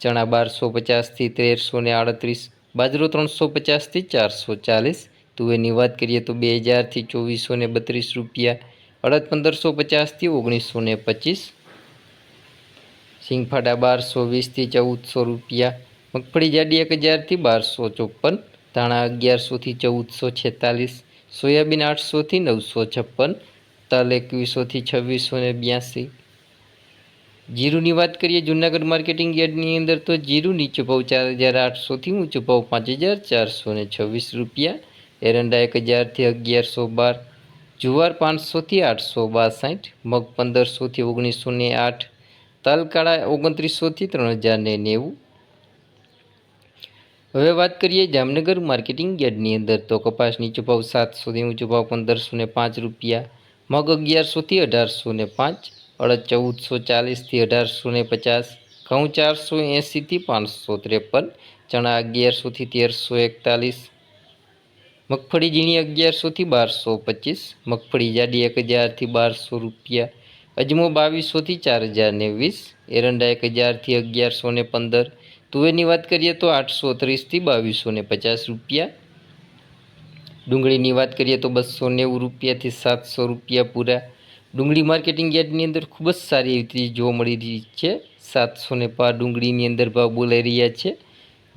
ચણા બારસો પચાસથી તેરસો ને આડત્રીસ, બાજરો ત્રણસો પચાસથી ચારસો ચાલીસ. તુવેરની વાત કરીએ તો બે હજારથી ચોવીસો ને બત્રીસ રૂપિયા, અડદ પંદરસો પચાસથી ઓગણીસો ને પચીસ. સિંગફાડા બારસો વીસથી ચૌદસો રૂપિયા, મગફળી જાડી એક હજારથી બારસો ચોપન, ધાણા અગિયારસોથી ચૌદસો છેતાલીસ, સોયાબીન આઠસોથી નવસો છપ્પન, તલ એકવીસોથી છવ્વીસો ને બ્યાસી જીરુની વાત કરીએ, જૂનાગઢ માર્કેટિંગ યાર્ડની અંદર તો જીરું નીચો ભાવ ચાર હજાર આઠસોથી ઊંચો ભાવ પાંચ હજાર ચારસો ને છવ્વીસ રૂપિયા. એરંડા એક હજારથી અગિયારસો બાર, જુવાર પાંચસોથી આઠસો બાસઠ, મગ પંદરસોથી ઓગણીસો ને આઠ, તલકાળા ઓગણત્રીસોથી ત્રણ હજાર ને નેવું. હવે વાત કરીએ જામનગર માર્કેટિંગ યાર્ડની અંદર તો કપાસ નીચો ભાવ સાતસોથી ઊંચો ભાવ પંદરસો ને પાંચ રૂપિયા, મગ અગિયારસોથી અઢારસો ને પાંચ અડદ ચૌદસો ચાલીસથી અઢારસો ને પચાસ, ઘઉં ચારસો એંસીથી પાંચસો ત્રેપન, ચણા અગિયારસોથી તેરસો એકતાલીસ, મગફળી ઝીણી અગિયારસોથી બારસો પચીસ, મગફળી જાડી એક હજારથી બારસો રૂપિયા, અજમો બાવીસોથી ચાર હજાર ને વીસ એરંડા એક હજારથી અગિયારસો ને પંદર, તુવેરની વાત કરીએ તો આઠસો ત્રીસથી બાવીસો ને પચાસ રૂપિયા, ડુંગળીની વાત કરીએ તો બસો નેવું રૂપિયાથી સાતસો રૂપિયા પૂરા ડુંગળી માર્કેટિંગ યાર્ડની અંદર ખૂબ જ સારી એવી જોવા મળી રહી છે. સાતસો ને પાર ડુંગળીની અંદર ભાવ બોલાઈ રહ્યા છે.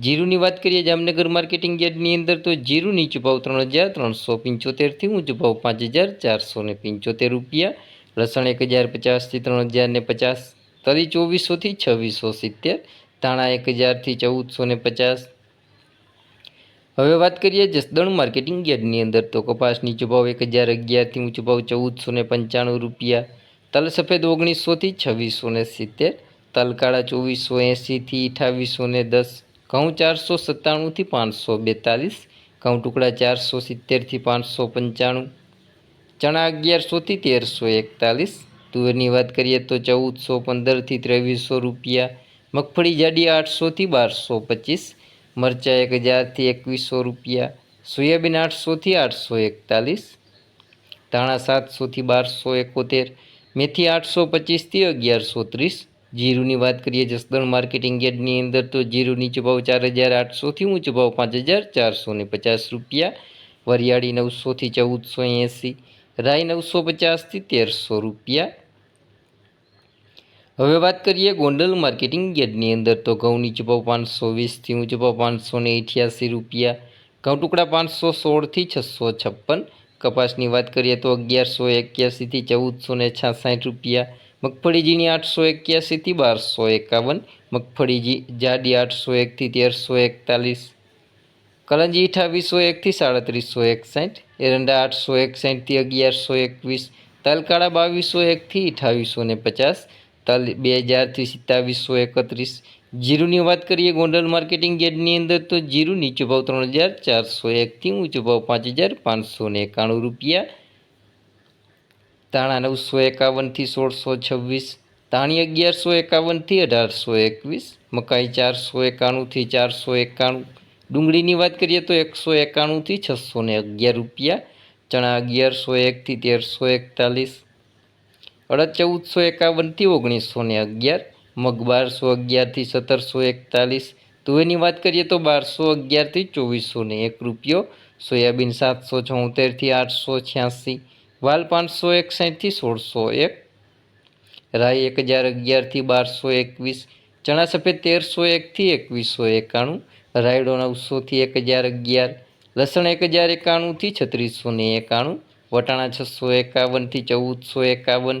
જીરુની વાત કરીએ જામનગર માર્કેટિંગ યાર્ડની અંદર તો જીરું નીચો ભાવ ત્રણ હજાર ત્રણસો પંચોતેરથી ઊંચો ભાવ પાંચ હજાર ચારસો ને પંચોતેર રૂપિયા. લસણ એક હજાર પચાસથી ત્રણ હજાર ને પચાસ. તરી ચોવીસોથી છવ્વીસો સિત્તેર. ધાણા એક હજારથી ચૌદસો ને પચાસ. હવે વાત કરીએ જસદણ માર્કેટિંગ યાર્ડની અંદર તો કપાસ નીચો ભાવ એક હજાર અગિયારથી ઊંચો ભાવ ચૌદસો ને પંચાણું રૂપિયા, તલ સફેદ ઓગણીસોથી છવ્વીસો ને સિત્તેર, તલ કાળા ચોવીસો એંસીથી અઠાવીસો ને દસ, ઘઉં ચારસો સત્તાણુંથી પાંચસો બેતાલીસ, ઘઉં ટુકડા ચારસો સિત્તેરથી પાંચસો પંચાણું, ચણા અગિયારસોથી તેરસો એકતાલીસ, તુવેરની વાત કરીએ તો ચૌદસો પંદરથી ત્રેવીસો રૂપિયા, મગફળી જાડી આઠસોથી બારસો પચીસ મરચાં એક હજારથી એકવીસો રૂપિયા, સોયાબીન આઠસોથી આઠસો એકતાલીસ, ધાણા સાતસોથી બારસો એકોતેર, મેથી આઠસો પચીસથી અગિયારસો ત્રીસ. જીરુની વાત કરીએ જસદણ માર્કેટિંગ યાર્ડની અંદર તો જીરું નીચો ભાવ ચાર હજાર આઠસોથી ઊંચો ભાવ પાંચ હજાર ચારસો ને પચાસ રૂપિયા. વરિયાળી નવસોથી ચૌદસો એંસી, રાઈ નવસો પચાસથી તેરસો રૂપિયા. હવે વાત કરીએ ગોંડલ માર્કેટિંગ યાર્ડની અંદર. તો ઘઉંની નીચો પાંચસો, વીસથી હું ભાવ પાંચસો ને અઠ્યાસી રૂપિયા. ઘઉં ટુકડા પાંચસો સોળથી છસો છપ્પન. કપાસની વાત કરીએ તો અગિયારસો એક્યાસીથી ચૌદસો ને છાસાઠ રૂપિયા. મગફળીજીની આઠસો એક્યાસીથી બારસો એકાવન. મગફળીજી જાડી આઠસો એકથી તેરસો એકતાલીસ. કલંજી અઠાવીસો એકથી સાડત્રીસો એકસાઠ. એરંડા આઠસો એકસાઠથી અગિયારસો એકવીસ. તલકાળા બાવીસો એકથી અઠાવીસો ને પચાસ. તલ બે હજારથી સત્તાવીસો એકત્રીસ. જીરુની વાત કરીએ ગોંડલ માર્કેટિંગ યાર્ડની અંદર તો જીરું નીચો ભાવ ત્રણ હજાર ચારસો એકથી ઊંચો ભાવ પાંચ હજાર પાંચસો ને એકાણું રૂપિયા. તાણા નવસો એકાવનથી સોળસો છવ્વીસ. તાણી અગિયારસો એકાવનથી અઢારસો એકવીસ. મકાઈ ચારસો એકાણુંથી ચારસો એકાણું. ડુંગળીની વાત કરીએ તો એકસો એકાણુંથી છસો ને અગિયાર રૂપિયા. ચણા અગિયારસો એકથી તેરસો એકતાલીસ. અડદ ચૌદસો એકાવનથી ઓગણીસો ને અગિયાર મગ બારસો અગિયારથી સત્તરસો એકતાલીસ. તુવેરની વાત કરીએ તો બારસો અગિયારથી ચોવીસો ને એક રૂપિયો, સોયાબીન સાતસો છોતેરથી આઠસો છ્યાસી, વાલ પાંચસો એકસાઠથી સોળસો એક, રાઈ એક હજાર અગિયારથી બારસો એકવીસ, ચણા સફેદ તેરસો એકથી એકવીસો એકાણું, રાયડો નવસોથી એક હજાર અગિયાર, લસણ એક હજાર એકાણુંથી છત્રીસો ને એકાણું, વટાણા છસો એકાવનથી ચૌદસો એકાવન